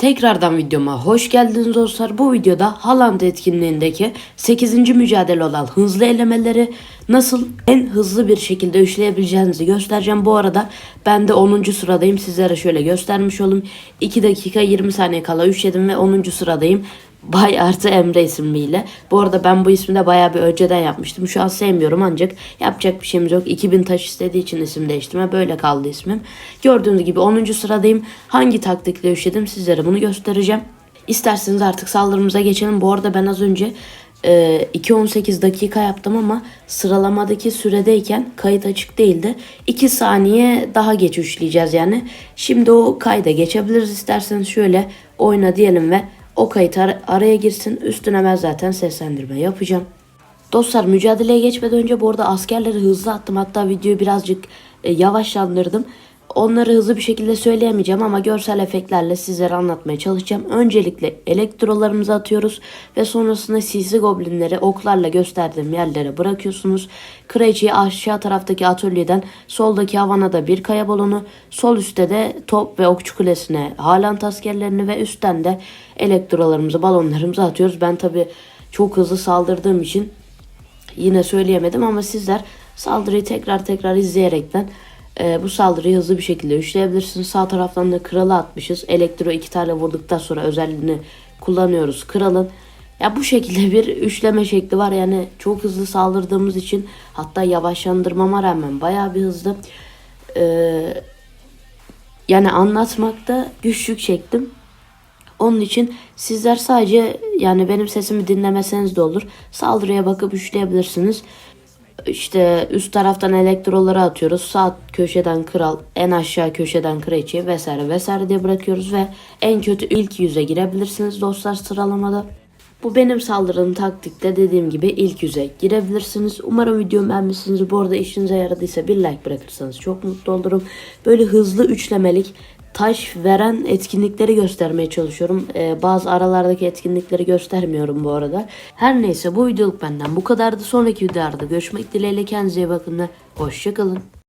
Tekrardan videoma hoş geldiniz dostlar. Bu videoda Haaland etkinliğindeki 8. mücadele olan hızlı elemeleri nasıl en hızlı bir şekilde üçleyebileceğinizi göstereceğim. Bu arada ben de 10. sıradayım. Sizlere şöyle göstermiş olayım. 2 dakika 20 saniye kala üçledim ve 10. sıradayım. Bay artı Emre ismiyle. Bu arada ben bu ismi de bayağı bir önceden yapmıştım. Şu an sevmiyorum ancak yapacak bir şeyimiz yok. 2000 taş istediği için isim değiştirme. Böyle kaldı ismim. Gördüğünüz gibi 10. sıradayım. Hangi taktikle üşedim sizlere bunu göstereceğim. İsterseniz artık saldırımıza geçelim. Bu arada ben az önce e, 2.18 dakika yaptım ama sıralamadaki süredeyken kayıt açık değildi. 2 saniye daha geç üçleyeceğiz yani. Şimdi o kayda geçebiliriz isterseniz şöyle oyna diyelim ve o kayıt ar- araya girsin. Üstüne ben zaten seslendirme yapacağım. Dostlar mücadeleye geçmeden önce bu arada askerleri hızlı attım. Hatta videoyu birazcık e, yavaşlandırdım. Onları hızlı bir şekilde söyleyemeyeceğim ama görsel efektlerle sizlere anlatmaya çalışacağım. Öncelikle elektrolarımızı atıyoruz ve sonrasında sisi goblinleri oklarla gösterdiğim yerlere bırakıyorsunuz. Kraliçeyi aşağı taraftaki atölyeden soldaki havana da bir kaya balonu, sol üstte de top ve okçu kulesine Haaland askerlerini ve üstten de elektrolarımızı, balonlarımızı atıyoruz. Ben tabi çok hızlı saldırdığım için yine söyleyemedim ama sizler saldırıyı tekrar tekrar izleyerekten e, bu saldırıyı hızlı bir şekilde üçleyebilirsiniz. Sağ taraftan da kralı atmışız. Elektro iki tane vurduktan sonra özelliğini kullanıyoruz kralın. Ya bu şekilde bir üçleme şekli var. Yani çok hızlı saldırdığımız için hatta yavaşlandırmama rağmen bayağı bir hızlı. Ee, yani anlatmakta güçlük çektim. Onun için sizler sadece yani benim sesimi dinlemeseniz de olur. Saldırıya bakıp üçleyebilirsiniz. İşte üst taraftan elektroları atıyoruz. Sağ köşeden kral, en aşağı köşeden kraliçe vesaire vesaire diye bırakıyoruz ve en kötü ilk yüze girebilirsiniz dostlar sıralamada. Bu benim saldırım taktikte dediğim gibi ilk yüze girebilirsiniz. Umarım videomu beğenmişsinizdir. Bu arada işinize yaradıysa bir like bırakırsanız çok mutlu olurum. Böyle hızlı üçlemelik taş veren etkinlikleri göstermeye çalışıyorum. Ee, bazı aralardaki etkinlikleri göstermiyorum bu arada. Her neyse bu videoluk benden bu kadardı. Sonraki videolarda görüşmek dileğiyle kendinize iyi bakın ve hoşçakalın.